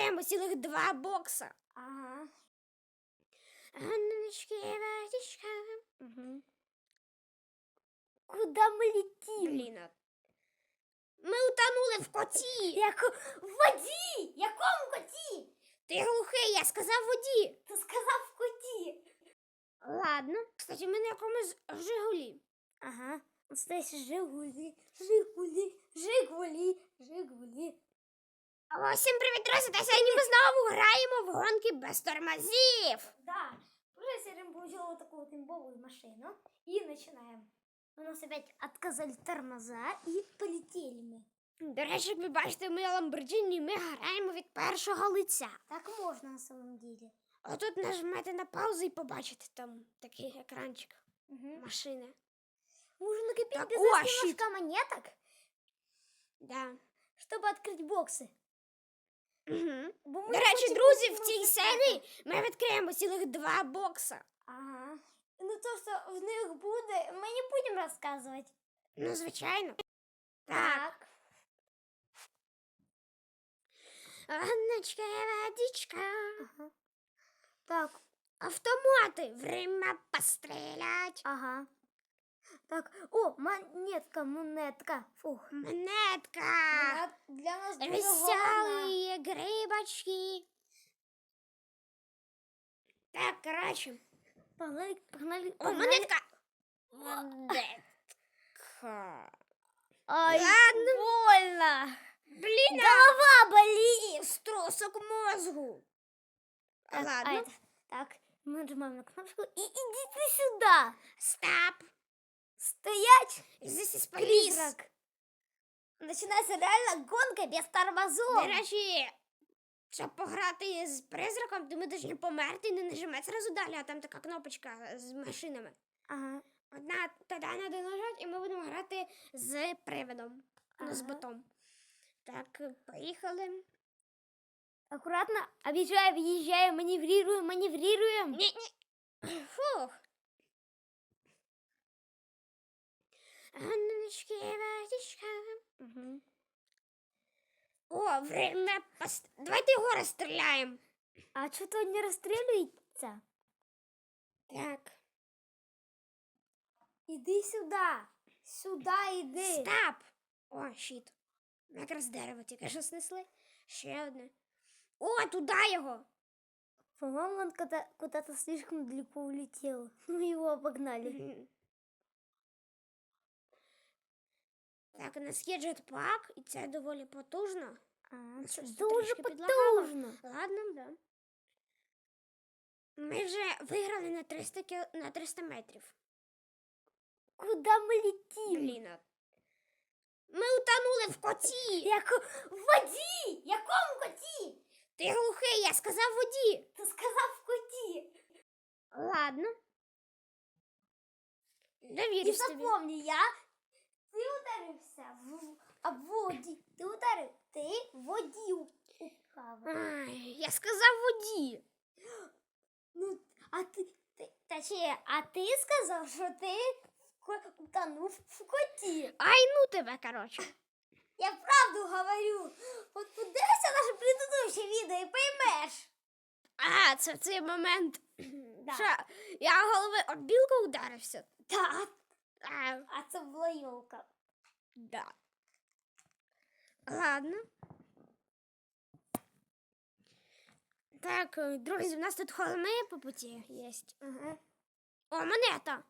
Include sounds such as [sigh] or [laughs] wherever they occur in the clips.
відкриємо цілих два бокса. Ага. Угу. Куда мы летим? Блін. а- Ми утонули в коті. Яко... В воді! Якому коті? Ти глухий, я сказав воді. Ти сказав в коті. Ладно. Кстати, ми на якомусь Жигулі. Ага. Здесь Жигулі, Жигулі, Жигулі, Жигулі. Алло, всім привіт, друзі! Та сьогодні ми знову граємо в гонки без тормозів. Да. Уже Серым получил вот такую вот имбовую машину. И начинаем. У нас опять отказали тормоза и полетели мы. До речі, як ви бачите, ми Ламборджині, ми граємо від першого лиця. Так можно на самом деле. А тут нажмете на паузу і побачите там такий екранчик Угу. машини. Можно накопить Так, без о, нас щит. немножко монеток, Да. чтобы открыть боксы. Угу. Бо ми До речі, хочемо друзі, в цій серії ми відкриємо цілих два бокса. Ага. Ну то, що в них буде, ми не будемо розказувати. Ну, звичайно. Так. Анночка, водичка. Ага. Так, Автомати. Время пострілять. ага. Так, о, монетка, монетка. Фух. Монетка. Для нас. Веселые грибочки. Так, короче. Погнали, погнали, О, погнали. монетка. Монетка. Ай, Ладно. больно. Блин, Голова болит. струсок мозгу. Так, а Ладно. это- так, мы нажимаем на кнопочку и идите сюда. Стоп. Стоять, is police. призрак. Начинается реально гонка без До тормозов. речі, щоб пограти з призраком, то ми повинні померти і не нажимати зразу далі, а там така кнопочка з машинами. Ага. Одна тоді треба нажати, і ми будемо грати з привидом. Ну, з ботом. Так, поїхали. Аккуратно, объезжаем, въезжаем, маневрируем, маневрируем. Ні, ні. Фух. Анночки, водичка. Мгм. О, время пост... Давайте його розстріляємо. А что-то не расстреливается? Так. Иди сюда. Сюда иди. Стоп! О, щит. Якраз дерево тільки що снесли. Ще одне. О, туди його. По-моему, он куда- куда-то слишком далеко улетел. [laughs] Мы его обогнали. Так, у нас є джетпак, і це доволі потужно. А, щось это уже трошки підлагало. потужно. Ладно, да. Ми вже виграли на 300, кіл... на 300 метрів. Куда мы летим? Блін. а- Ми утонули в коті. Яко... В воді! Якому коті? Ти глухий, я сказав воді. Ти сказав в коті. Ладно. І Довірюсь тобі. запомни, я... Ти ударився в... А воді. Ти ударив. Ти в воді упав. Ай, я сказав воді. Ну, а ти... ти... Точніше, а ти сказав, що ти утонув в коті. Ай, ну тебе, коротше. Я правду говорю. От подивися наше предыдущее відео і поймеш. А, це в цей момент. Да. Що, я голови об білку ударився. Так. А, А це була йолка. да. Ладно. Так, е, друзі, у нас тут холми по путі є. Ага. О, монета.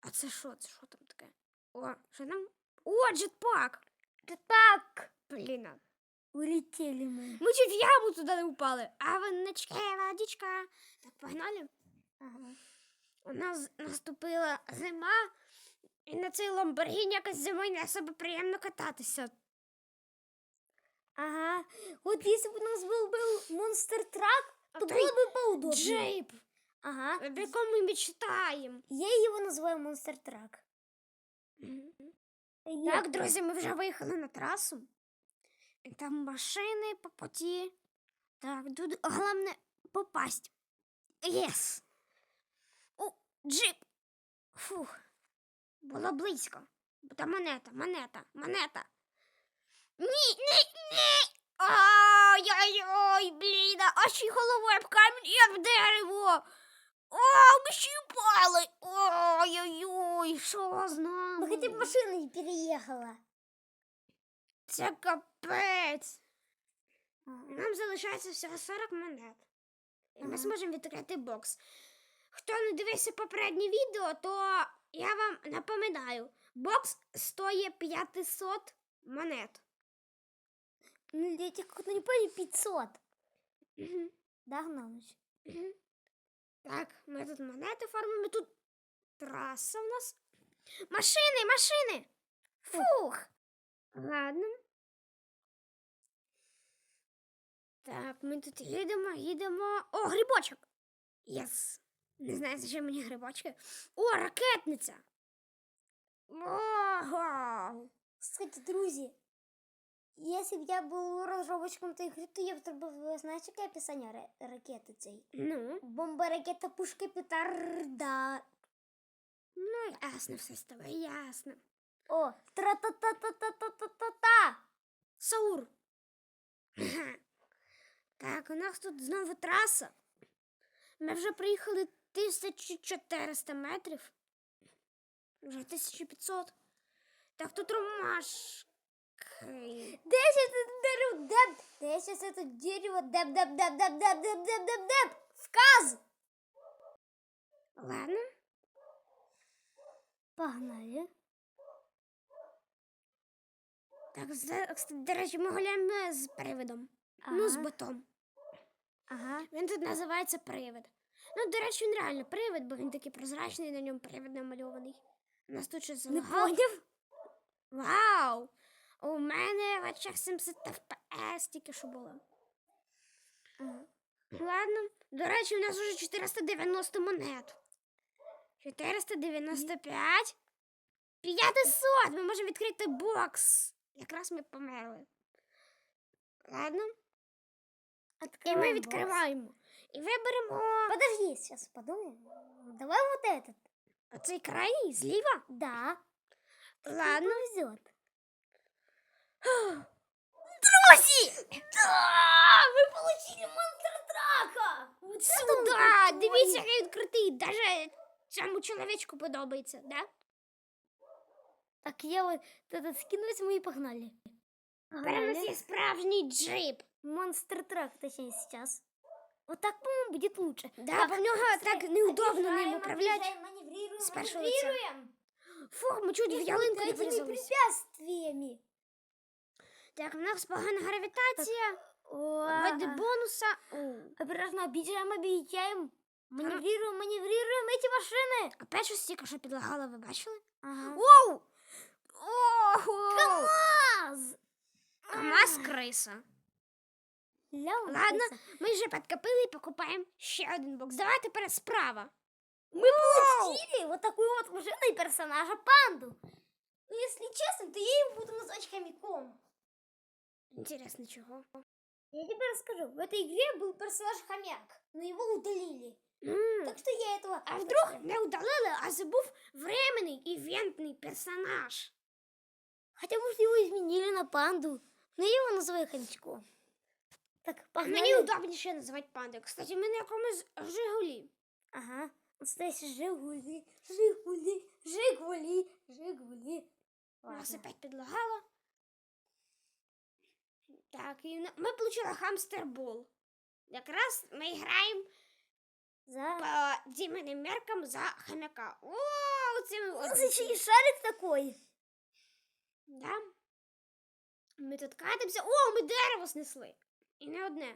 А це що? Це що там таке? О, що там? О, джетпак. Так. Блін. а. Улетели мы. Ми чуть в яму туди не упали. А воночки, водичка. Так, погнали. Ага. У нас наступила зима, і на цей ламборгіні якось зимою не особо приємно кататися. Ага. Вот если бы у нас был, был монстр трак, А то то было бы поудобнее. Джейп, Ага. об якому ми мечтаємо. Я его называю монстр трак. Так, друзі, ми вже виїхали на трасу. І там машини по путі. Так, тут головне попасть. Єс. Джип. Фух. Було близько. Та монета, монета, монета. Ні, ні, ні. А! Ой, блін, а ще й головою об камінь і об дерево. О, ми ще й упали. Ой-ой-ой, що з нами? Хотя бы машина не переехала. Це капець. Нам залишається всього 40 монет. І ми зможемо відкрити бокс. Хто не дивився попереднє відео, то я вам напоминаю, бокс стоїть 500 монет. Ну, я как-то не понял, 500. Мгм. Да, Гномыч? Так, ми тут монети формуємо. Тут траса у нас. Машини, машини! Фух. Ладно. Так, ми тут їдемо, їдемо. О, грибочок! Єс! Не знаю, зачем мені грибочки. О, ракетниця! Ого! Кстати, друзья, если бы я был разработчиком этой игры, то я бы зробив, знаете, яке описание ра- ракети цей? Ну, Бомба, ракета, пушка, петарда. ну ясно, все з тобою, ясно. О, тра-та-та-та-та-та-та-та. Саур. Ага. Так, у нас тут знову траса. Ми вже приїхали 1400 метрів. Вже 1500. Так тут ромашки. Десять это дерево, деб. Десять это дерево, деб, деб, деб, деб, деб, деб, деб, деб, деб. Сказ. Ладно. Погнали. Так, до речі, ми гуляємо з привидом. Ну, з ботом. Ага. Він тут називається привид. Ну, до речі, він реально привид, бо він такий прозрачний, на ньому привид намальований. У нас тут щось залагало. Вау! У мене в очах 70 FPS тільки що було. Ладно. До речі, у нас вже 490 монет. 495. 500! Ми можемо відкрити бокс. Якраз ми померли. Ладно. І ми Открываем бокс. відкриваємо. І виберемо Подожди, сейчас подумаем. Давай вот этот. оцей крайній зліва. Да. Ладно. Повезет. Друзі! Да, мы получили монстр трака. Вот это он Сюда! крутой. Дивіться, який він крутий. Даже цьому чоловічку подобається, да? Так, я вот этот скинулась, мы и погнали. Тепер у нас є справжній джип. Монстр трак, точнее, сейчас. Вот так, по-моему, будет лучше. Да, так, по нему так неудобно а им управлять. Маневрируем, с першого маневрируем. Чуть в ялинку не врізалися. препятствиями. Так, у нас погана гравітація. Вводи бонуса. Обережно обіцяємо, обіцяємо. Маневрируємо, маневрируємо ці машини. Опять щось тільки що підлагала, ви бачили? Ага. Оу! КамАЗ! КамАЗ-криса. Ладно. крыса. Ми вже підкопили і покупаємо ще один бокс. Давай тепер справа. Мы получили вот такую вот машину и персонажа панду. Ну, если честно, то я его буду называть хомяком. Інтересно, чого? Я тебе расскажу. В этой игре был персонаж хомяк, но его удалили. М, Так что я этого... А вдруг не удалили, а забув временний івентний персонаж. Хотя, может, его изменили на панду. Но я его называю хомячком. Так, погнали. мені удобніше називати пандою. Кстати, ми на якомусь Жигулі. Ага. Настоящий Жигули, Жигули, Жигули, Жигули. Нас Ладно. опять підлагало. Так, і на- ми отримали хамстербол. Якраз ми граємо За... по діменним меркам за хомяка. О, це ми Вот одні. еще шарик такой. Да? Ми тут катимося. О, ми дерево снесли. І не одне.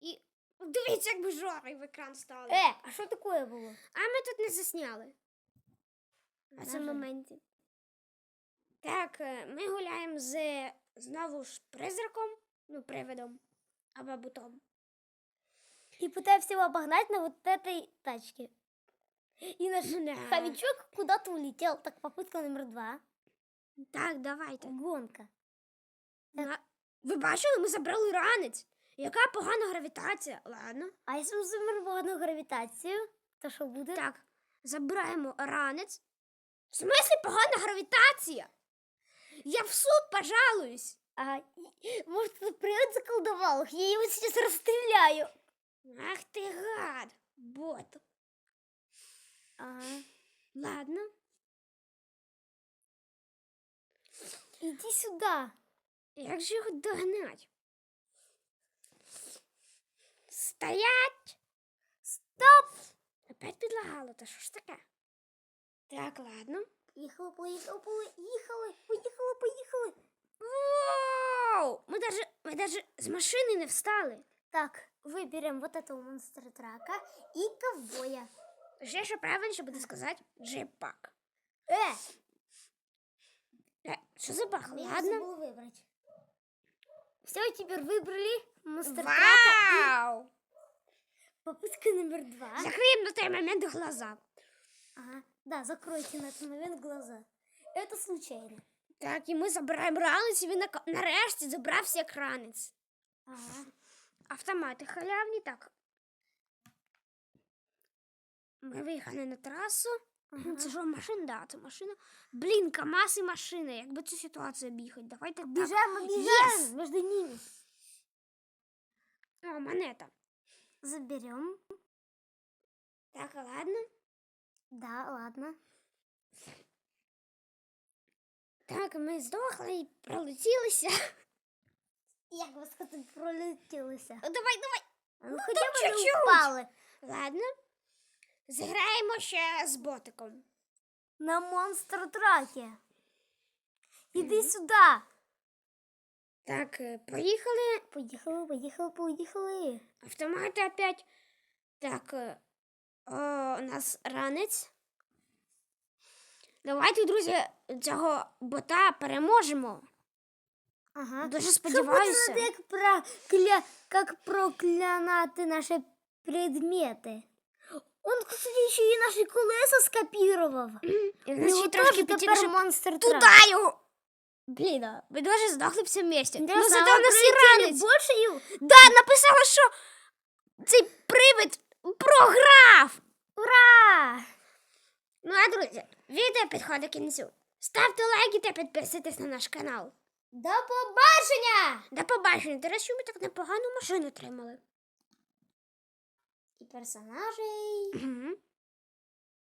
І дивіться, як ми жори в екран стали. Э, а что такое было? А ми тут не засняли. На цьому Даже? моменті. Так, е, ми гуляємо з знову ж призраком, ну, привидом або бутом. И пытаемся его обогнать на вот этой тачке. И наш Да. хомячок куда-то улетел. Так, попытка номер два. Так, давайте. Гонка. На- Ви бачили, ми забрали ранець. Яка погана гравітація. Ладно. А если мы замерли одну гравитацию, то что будет? Так, забираємо ранець. В смислі погана гравітація? Я в суд пожалуюсь. А, и- может, это привод заколдовал их? Я его сейчас расстреляю. Ах ти гад, бот. Ага. Ладно. Иди сюда. Як же його догнать? Стоять! Стоп! Опять підлагало, та що ж таке? Так, ладно. Поехала, поехала, поехала, поехала, поехала. Воу! Ми даже, ми даже з машини не встали. Так, выберем вот этого монстра трака и ковбоя. Ще що правильніше буде сказати джепак. Э, Е, Що за бах? я Ладно. забыла выбрать. Все, теперь выбрали монстра трака. Вау! Попытка номер два. Закриємо на той момент глаза. Ага, да, закройте на этот момент глаза. Это случайно. Так, і ми забираємо ранець, і він нака- нарешті забрався як ранець. Ага. Автомати халявні, так. Ми виїхали на трасу. Ага. Це що, машина? Да, це машина. Блін, КАМАЗ і машина. Якби цю ситуацію об'їхати. Давайте так. Бежим, объезжаем Yes! между ними. О, монета. Заберем. Так, ладно. Да, ладно. Так, ми здохли і пролетілися. Як ви сказати, пролетілися. Давай, давай. Ну, хоча б не упали. Ладно. Зіграємо ще з ботиком. На монстр траке. Іди Мгм. сюди. Так, е, поїхали. Поїхали, поїхали, поїхали. Автомати опять. Так, о, у нас ранець. Давайте, друзі, цього бота переможемо. Ага. Дуже сподіваюся. буде як, прокля... як проклянати наші предмети. Он, кстати, ще і наші колеса скопірував. І У нас трошки щоб монстр туди трак. його. Блін, ви дуже здохли всі вместе. Ну, зато в нас і ранець. Більше? Да, написала, що цей привид програв. Ура! Ну а друзі, відео підходить до кінцю. Ставте лайки та підписуйтесь на наш канал. До побачення! До побачення. До речі, ми так непогану машину отримали. І персонажей. Мгм.